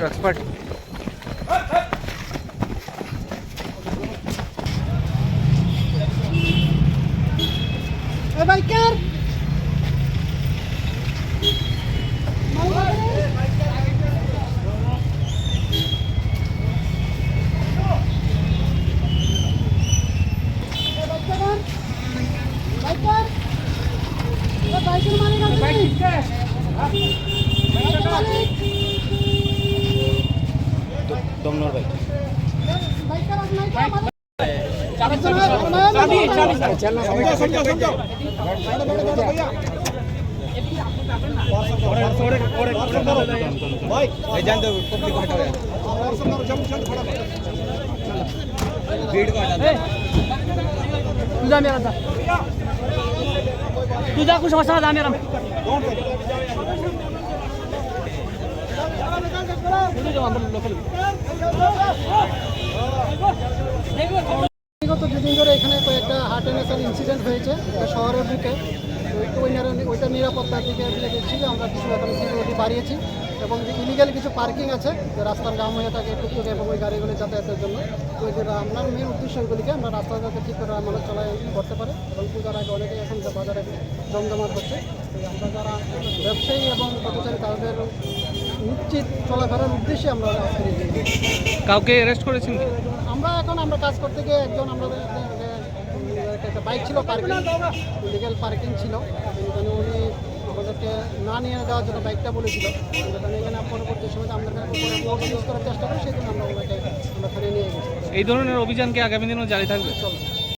Expert biker বাইকের মালিক আছে বাইকের মালিক तुझा मेरा था तुझा कुछ समझता था मेरा বিগত দুদিন ধরে এখানে কয়েকটা হার্ট অ্যান্ড ইনসিডেন্ট হয়েছে শহরের বুকে ওইটা নিরাপত্তার দিকে দেখছি আমরা কিছু এখন সিকিউরিটি বাড়িয়েছি। এবং যে ইলিগাল কিছু পার্কিং আছে রাস্তার জাম হয়ে থাকে টুকটুক এবং ওই গাড়িগুলি যাতায়াতের জন্য, তো আপনার মেন উদ্দেশ্য ওইগুলিকে আমরা রাস্তা যাতে ঠিক করে মানুষ চলায় করতে পারে। এবং পূজার আগে অনেকেই এখন বাজারে জমজমাট তো আমরা যারা ব্যবসায়ী এবং পথচারী তাদের নিশ্চিত চলাফেরার উদ্দেশ্যে আমরা কাউকে অ্যারেস্ট করেছেন কি? আমরা এখন আমরা কাজ করতে গিয়ে একজন আমাদের একটা বাইক ছিল পার্কিং লিগেল পার্কিং ছিল। এখানে উনি আমাদেরকে না নিয়ে যাওয়ার জন্য বাইকটা বলেছিল। এখানে এখানে পরবর্তী সময় আমরা ইউজ করার চেষ্টা করি সেজন্য আমরা ওনাকে আমরা নিয়ে গেছি। এই ধরনের অভিযান কি আগামী দিনও জারি থাকবে? চলো